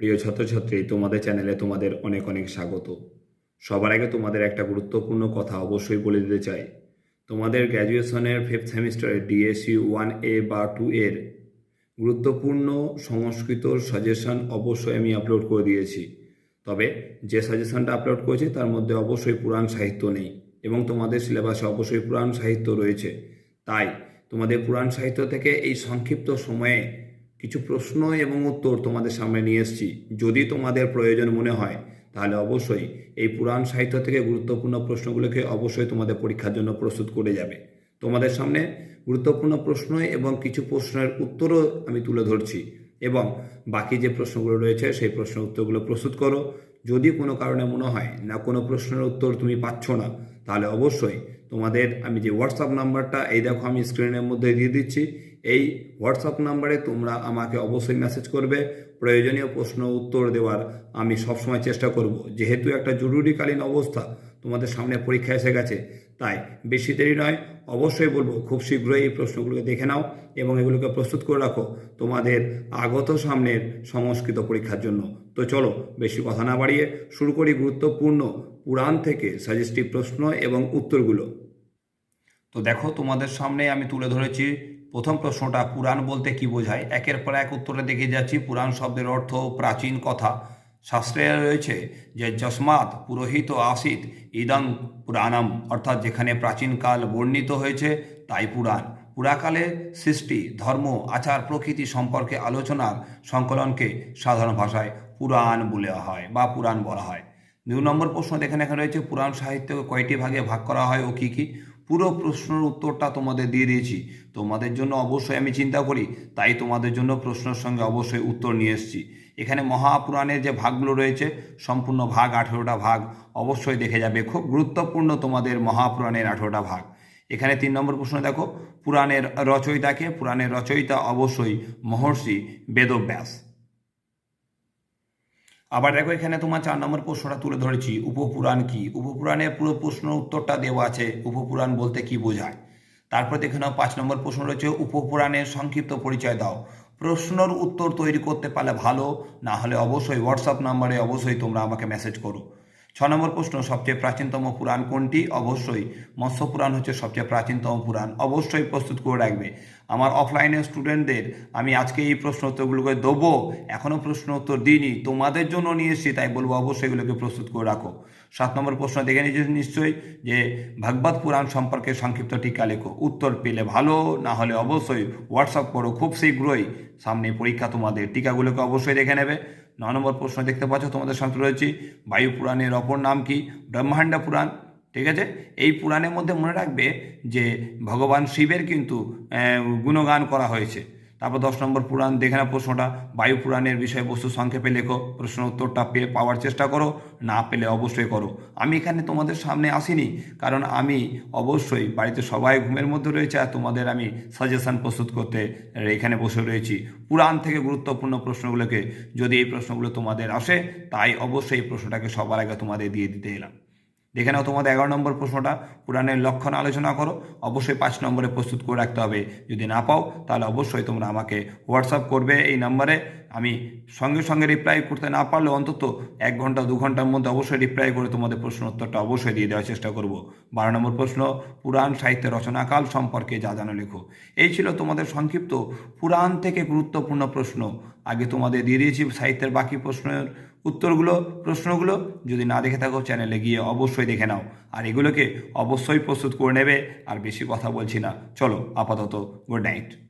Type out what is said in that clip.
প্রিয় ছাত্রছাত্রী, তোমাদের চ্যানেলে তোমাদের অনেক অনেক স্বাগত। সবার আগে তোমাদের একটা গুরুত্বপূর্ণ কথা অবশ্যই বলে দিতে চাই। তোমাদের গ্র্যাজুয়েশনের ফিফথ সেমিস্টারে ডিএসসি ওয়ান এ বা টু এর গুরুত্বপূর্ণ সংস্কৃত সাজেশন অবশ্যই আমি আপলোড করে দিয়েছি। তবে যে সাজেশনটা আপলোড করেছি তার মধ্যে অবশ্যই পুরাণ সাহিত্য নেই এবং তোমাদের সিলেবাসে অবশ্যই পুরাণ সাহিত্য রয়েছে। তাই তোমাদের পুরাণ সাহিত্য থেকে এই সংক্ষিপ্ত সময়ে কিছু প্রশ্ন এবং উত্তর তোমাদের সামনে নিয়ে এসেছি। যদি তোমাদের প্রয়োজন মনে হয়, তাহলে অবশ্যই এই পুরাণ সাহিত্য থেকে গুরুত্বপূর্ণ প্রশ্নগুলোকে অবশ্যই তোমাদের পরীক্ষার জন্য প্রস্তুত করে যাবে। তোমাদের সামনে গুরুত্বপূর্ণ প্রশ্ন এবং কিছু প্রশ্নের উত্তরও আমি তুলে ধরছি এবং বাকি যে প্রশ্নগুলো রয়েছে, সেই প্রশ্নের উত্তরগুলো প্রস্তুত করো। যদি কোনো কারণে মনে হয় না কোনো প্রশ্নের উত্তর তুমি পাচ্ছ না, তাহলে অবশ্যই তোমাদের আমি যে হোয়াটসঅ্যাপ নাম্বারটা, এই দেখো আমি স্ক্রিনের মধ্যে দিয়ে দিচ্ছি। এই হোয়াটসঅ্যাপ নাম্বারে তোমরা আমাকে অবশ্যই মেসেজ করবে। প্রয়োজনীয় প্রশ্ন উত্তর দেওয়ার আমি সবসময় চেষ্টা করব। যেহেতু একটা জরুরিকালীন অবস্থা, তোমাদের সামনে পরীক্ষা এসে গেছে, তাই বেশি দেরি নয়। অবশ্যই বলব, খুব শীঘ্রই এই প্রশ্নগুলোকে দেখে নাও এবং এগুলোকে প্রস্তুত করে রাখো তোমাদের আগত সামনের সংস্কৃত পরীক্ষার জন্য। তো চলো, বেশি কথা না বাড়িয়ে শুরু করি গুরুত্বপূর্ণ পুরাণ থেকে সাজেস্টিভ প্রশ্ন এবং উত্তরগুলো। তো দেখো তোমাদের সামনে আমি তুলে ধরেছি। প্রথম প্রশ্নটা, পুরাণ বলতে কি বোঝায়? একের পর এক উত্তরে দেখে যাচ্ছি, পুরাণ শব্দের অর্থ প্রাচীন কথা। শাস্ত্রে রয়েছে যে, যস্মাৎ পুরোহিত আসিত ইদং পুরাণম। অর্থাৎ যেখানে প্রাচীনকাল বর্ণিত হয়েছে, তাই পুরাণ। পুরাকালে সৃষ্টি, ধর্ম, আচার, প্রকৃতি সম্পর্কে আলোচনার সংকলনকে সাধারণ ভাষায় পুরাণ বলা হয় বা পুরাণ বলা হয়। দুই নম্বর প্রশ্ন দেখেন এখানে রয়েছে, পুরাণ সাহিত্যকে কয়টি ভাগে ভাগ করা হয় ও কী কী? পুরো প্রশ্নের উত্তরটা তোমাদের দিয়ে দিয়েছি। তোমাদের জন্য অবশ্যই আমি চিন্তা করি, তাই তোমাদের জন্য প্রশ্নের সঙ্গে অবশ্যই উত্তর নিয়ে এসেছি। এখানে মহাপুরাণের যে ভাগগুলো রয়েছে, সম্পূর্ণ ভাগ, আঠেরোটা ভাগ, অবশ্যই দেখে যাবে। খুব গুরুত্বপূর্ণ তোমাদের মহাপুরাণের আঠেরোটা ভাগ। এখানে তিন নম্বর প্রশ্ন দেখো, পুরাণের রচয়িতাকে, পুরাণের রচয়িতা অবশ্যই মহর্ষি বেদব্যাস। আবার দেখো এখানে তোমার চার নম্বর প্রশ্নটা তুলে ধরেছি, উপপুরাণ কি? উপপুরাণের পুরো প্রশ্ন উত্তরটা দেওয়া আছে, উপপুরাণ বলতে কি বোঝায়? তারপর দেখে নাও, পাঁচ নম্বর প্রশ্ন রয়েছে, উপপুরাণের সংক্ষিপ্ত পরিচয় দাও। প্রশ্নর উত্তর তৈরি করতে পারলে ভালো, না হলে অবশ্যই হোয়াটসঅ্যাপ নাম্বারে অবশ্যই তোমরা আমাকে মেসেজ করো। ছ নম্বর প্রশ্ন, সবচেয়ে প্রাচীনতম পুরাণ কোনটি? অবশ্যই মৎস্য পুরাণ হচ্ছে সবচেয়ে প্রাচীনতম পুরাণ। অবশ্যই প্রস্তুত করে রাখবে। আমার অফলাইনের স্টুডেন্টদের আমি আজকে এই প্রশ্ন উত্তরগুলোকে দেবো। এখনও প্রশ্ন উত্তর দিইনি। তোমাদের জন্য নিয়ে এসেছি, তাই বলব অবশ্যই এগুলোকে প্রস্তুত করে রাখো। সাত নম্বর প্রশ্ন দেখে নিয়েছি নিশ্চয়ই যে, ভাগবত পুরাণ সম্পর্কে সংক্ষিপ্ত টিকা লেখো। উত্তর পেলে ভালো, না হলে অবশ্যই হোয়াটসঅ্যাপ করো খুব শীঘ্রই। সামনে পরীক্ষা তোমাদের। টিকাগুলোকে অবশ্যই দেখে নেবে। ন নম্বর প্রশ্ন দেখতে পাচ্ছ, তোমাদের সামনে রয়েছে। বায়ু পুরাণের অপর নাম কি? ব্রহ্মাণ্ড পুরাণ, ঠিক আছে? এই পুরাণের মধ্যে মনে রাখবে যে ভগবান শিবের কিন্তু গুণগান করা হয়েছে। তারপর দশ নম্বর পুরাণ, দেখে না প্রশ্নটা। বায়ু পুরাণের বিষয়বস্তু সংক্ষেপে লেখো, প্রশ্ন উত্তরটা পেয়ে পাওয়ার চেষ্টা করো, না পেলে অবশ্যই করো। আমি এখানে তোমাদের সামনে আসিনি, কারণ আমি অবশ্যই বাড়িতে সবাই ঘুমের মধ্যে রয়েছে আর তোমাদের আমি সাজেশন প্রস্তুত করতে এখানে বসে রয়েছি। পুরাণ থেকে গুরুত্বপূর্ণ প্রশ্নগুলোকে, যদি এই প্রশ্নগুলো তোমাদের আসে, তাই অবশ্যই এই প্রশ্নটাকে সবার আগে তোমাদের দিয়ে দিতে এলাম। দেখে নাও তোমাদের এগারো নম্বর প্রশ্নটা। পুরাণের লক্ষণ আলোচনা করো। অবশ্যই পাঁচ নম্বরে প্রস্তুত করে রাখতে হবে। যদি না পাও, তাহলে অবশ্যই তোমরা আমাকে হোয়াটসঅ্যাপ করবে এই নাম্বারে। আমি সঙ্গে সঙ্গে রিপ্লাই করতে না পারলে অন্তত এক ঘণ্টা, দু ঘণ্টার মধ্যে অবশ্যই রিপ্লাই করে তোমাদের প্রশ্ন উত্তরটা অবশ্যই দিয়ে দেওয়ার চেষ্টা করব। বারো নম্বর প্রশ্ন, পুরাণ সাহিত্যের রচনাকাল সম্পর্কে যা জানো লেখো। এই ছিল তোমাদের সংক্ষিপ্ত পুরাণ থেকে গুরুত্বপূর্ণ প্রশ্ন। আগে তোমাদের দিয়ে দিয়েছি সাহিত্যের বাকি প্রশ্নের উত্তরগুলো, প্রশ্নগুলো যদি না দেখে থাকো চ্যানেলে গিয়ে অবশ্যই দেখে নাও। আর এগুলোকে অবশ্যই প্রস্তুত করে নেবে, আর বেশি কথা বলছি না। চলো, আপাতত গুড নাইট